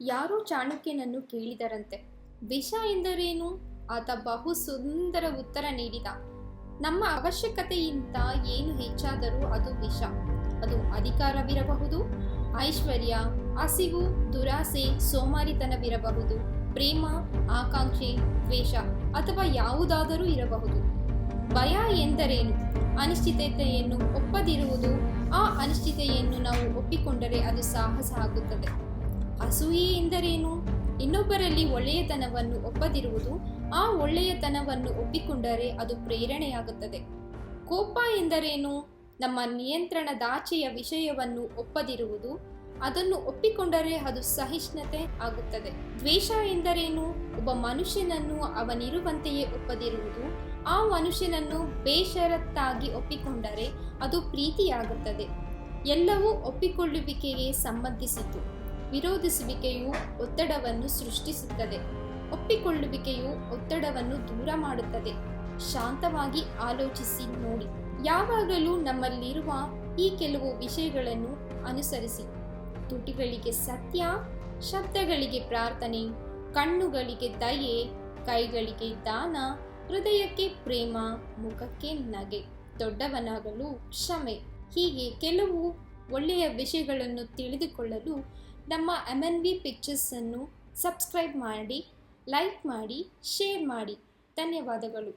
ಯಾರೋ ಚಾಣಕ್ಯನನ್ನು ಕೇಳಿದರಂತೆ. ವಿಷ ಎಂದರೇನು? ಆತ ಬಹು ಸುಂದರ ಉತ್ತರ ನೀಡಿದ. ನಮ್ಮ ಅವಶ್ಯಕತೆಗಿಂತ ಏನು ಹೆಚ್ಚಾದರೂ ಅದು ವಿಷ. ಅದು ಅಧಿಕಾರವಿರಬಹುದು, ಐಶ್ವರ್ಯ, ಹಸಿವು, ದುರಾಸೆ, ಸೋಮಾರಿತನವಿರಬಹುದು, ಪ್ರೇಮ, ಆಕಾಂಕ್ಷೆ, ದ್ವೇಷ ಅಥವಾ ಯಾವುದಾದರೂ ಇರಬಹುದು. ಭಯ ಎಂದರೇನು? ಅನಿಶ್ಚಿತತೆಯನ್ನು ಒಪ್ಪದಿರುವುದು, ಆ ಅನಿಶ್ಚಿತೆಯನ್ನು ನಾವು ಒಪ್ಪಿಕೊಂಡರೆ ಅದು ಸಾಹಸ ಆಗುತ್ತದೆ. ಅಸೂಯೆ ಎಂದರೇನು? ಇನ್ನೊಬ್ಬರಲ್ಲಿ ಒಳ್ಳೆಯತನವನ್ನು ಒಪ್ಪದಿರುವುದು, ಆ ಒಳ್ಳೆಯತನವನ್ನು ಒಪ್ಪಿಕೊಂಡರೆ ಅದು ಪ್ರೇರಣೆಯಾಗುತ್ತದೆ. ಕೋಪ ಎಂದರೇನು? ನಮ್ಮ ನಿಯಂತ್ರಣದಾಚೆಯ ವಿಷಯವನ್ನು ಒಪ್ಪದಿರುವುದು, ಅದನ್ನು ಒಪ್ಪಿಕೊಂಡರೆ ಅದು ಸಹಿಷ್ಣುತೆ ಆಗುತ್ತದೆ. ದ್ವೇಷ ಎಂದರೇನು? ಒಬ್ಬ ಮನುಷ್ಯನನ್ನು ಅವನಿರುವಂತೆಯೇ ಒಪ್ಪದಿರುವುದು, ಆ ಮನುಷ್ಯನನ್ನು ಬೇಷರತ್ತಾಗಿ ಒಪ್ಪಿಕೊಂಡರೆ ಅದು ಪ್ರೀತಿಯಾಗುತ್ತದೆ. ಎಲ್ಲವೂ ಒಪ್ಪಿಕೊಳ್ಳುವಿಕೆಗೆ ಸಂಬಂಧಿಸಿತು ವಿರೋಧಿಸುವಿಕೆಯು ಒತ್ತಡವನ್ನು ಸೃಷ್ಟಿಸುತ್ತದೆ. ಒಪ್ಪಿಕೊಳ್ಳುವಿಕೆಯು ಒತ್ತಡವನ್ನು ದೂರ ಮಾಡುತ್ತದೆ. ಶಾಂತವಾಗಿ ಆಲೋಚಿಸಿ ನೋಡಿ. ಯಾವಾಗಲೂ ನಮ್ಮಲ್ಲಿರುವ ಈ ಕೆಲವು ವಿಷಯಗಳನ್ನು ಅನುಸರಿಸಿ. ತುಟಿಗಳಿಗೆ ಸತ್ಯ, ಶಬ್ದಗಳಿಗೆ ಪ್ರಾರ್ಥನೆ, ಕಣ್ಣುಗಳಿಗೆ ದಯೆ, ಕೈಗಳಿಗೆ ದಾನ, ಹೃದಯಕ್ಕೆ ಪ್ರೇಮ, ಮುಖಕ್ಕೆ ನಗೆ. ದೊಡ್ಡವನಾಗಲು ಕ್ಷಮೆ. ಹೀಗೆ ಕೆಲವು ಒಳ್ಳೆಯ ವಿಷಯಗಳನ್ನು ತಿಳಿದುಕೊಳ್ಳಲು ನಮ್ಮ ಎಂ ಎನ್ ವಿ ಪಿಕ್ಚರ್ಸನ್ನು ಸಬ್ಸ್ಕ್ರೈಬ್ ಮಾಡಿ ಲೈಕ್ ಮಾಡಿ ಶೇರ್ ಮಾಡಿ. ಧನ್ಯವಾದಗಳು.